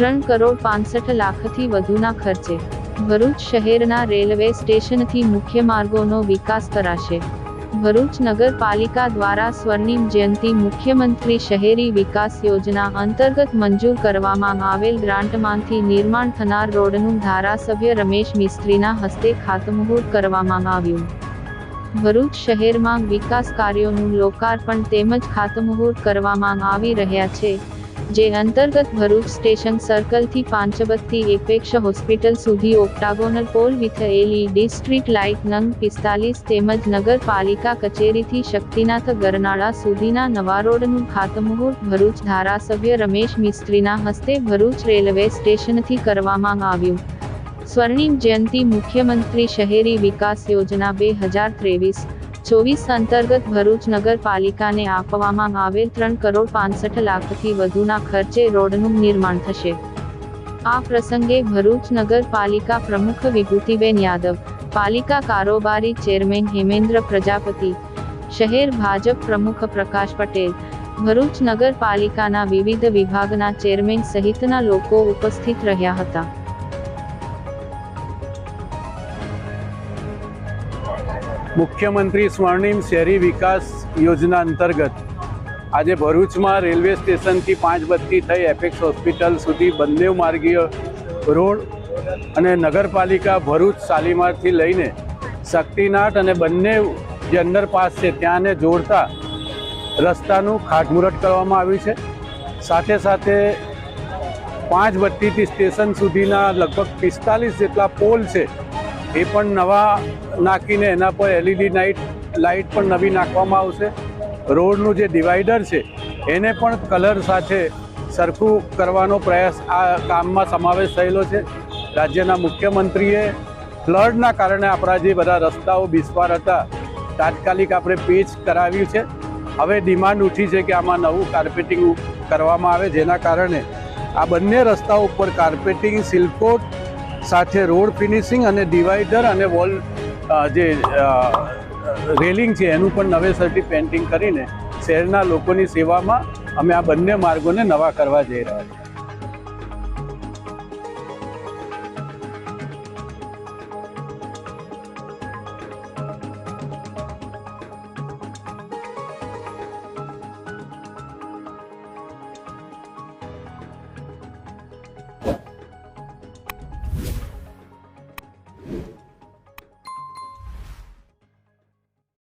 ત્રણ કરોડ પાંસઠ લાખથી વધુના ખર્ચે ભરૂચ શહેરના રેલવે સ્ટેશનથી મુખ્ય માર્ગોનો વિકાસ કરાશે. ભરૂચ નગરપાલિકા દ્વારા સ્વર્ણિમ જયંતિ મુખ્યમંત્રી શહેરી વિકાસ યોજના અંતર્ગત મંજૂર કરવામાં આવેલ ગ્રાન્ટમાંથી નિર્માણ થનાર રોડનું ધારાસભ્ય રમેશ મિસ્ત્રીના હસ્તે ખાતમુહૂર્ત કરવામાં આવ્યું. ભરૂચ શહેરમાં વિકાસ કાર્યોનું લોકાર્પણ તેમજ ખાતમુહૂર્ત કરવામાં આવી રહ્યા છે. જે અંતર્ગત ભરૂચ સ્ટેશન સર્કલથી પાંચબત્તી એપેક્ષ હોસ્પિટલ સુધી octagonal pole with LED street light નંગ પિસ્તાલીસ તેમજ નગરપાલિકા કચેરીથી શક્તિનાથ ગરનાળા સુધીના નવા રોડનું ખાતમુહૂર્ત ભરૂચ ધારાસભ્ય રમેશ મિસ્ત્રીના હસ્તે ભરૂચ રેલવે સ્ટેશનથી કરવામાં આવ્યું. સ્વર્ણિમ જયંતિ મુખ્યમંત્રી શહેરી વિકાસ યોજના બે હજાર ત્રેવીસ ચોવીસ અંતર્ગત ભરૂચ નગરપાલિકાને આપવામાં આવેલ ત્રણ કરોડ પાંસઠ લાખથી વધુના ખર્ચે રોડનું નિર્માણ થશે. આ પ્રસંગે ભરૂચ નગરપાલિકા પ્રમુખ વિભૂતિબેન યાદવ, પાલિકા કારોબારી ચેરમેન હેમેન્દ્ર પ્રજાપતિ, શહેર ભાજપ પ્રમુખ પ્રકાશ પટેલ, ભરૂચ નગરપાલિકાના વિવિધ વિભાગના ચેરમેન સહિતના લોકો ઉપસ્થિત રહ્યા હતા. મુખ્યમંત્રી સ્વર્ણિમ શહેરી વિકાસ યોજના અંતર્ગત આજે ભરૂચમાં રેલવે સ્ટેશનથી પાંચ બત્તી થઈ એપેક્સ હોસ્પિટલ સુધી બંને માર્ગીય રોડ અને નગરપાલિકા ભરૂચ શાલીમારથી લઈને શક્તિનાથ અને બંને જે અંડરપાસ છે ત્યાંને જોડતા રસ્તાનું ખાટમુરટ કરવામાં આવ્યું છે. સાથે સાથે પાંચ બત્તીથી સ્ટેશન સુધીના લગભગ પિસ્તાલીસ જેટલા પોલ છે એ પણ નવા નાખીને એના પર એલઈડી નાઇટ લાઇટ પણ નવી નાખવામાં આવશે. રોડનું જે ડિવાઈડર છે, એને પણ કલર સાથે સરખું કરવાનો પ્રયાસ આ કામમાં સમાવેશ થયેલો છે. રાજ્યના મુખ્યમંત્રીએ ફ્લડના કારણે આપણા જે બધા રસ્તાઓ બિસ્વાર હતા, તાત્કાલિક આપણે પેચ કરાવ્યું છે. હવે ડિમાન્ડ ઉઠી છે કે આમાં નવું કાર્પેટિંગ કરવામાં આવે, જેના કારણે આ બંને રસ્તાઓ ઉપર કાર્પેટિંગ સિલકોટ સાથે રોડ ફિનિશિંગ અને ડિવાઈડર અને વોલ જે રેલિંગ છે, એનું પણ નવેસરથી પેન્ટિંગ કરીને શહેરના લોકોની સેવામાં અમે આ બંને માર્ગોને નવા કરવા જઈ રહ્યા છીએ.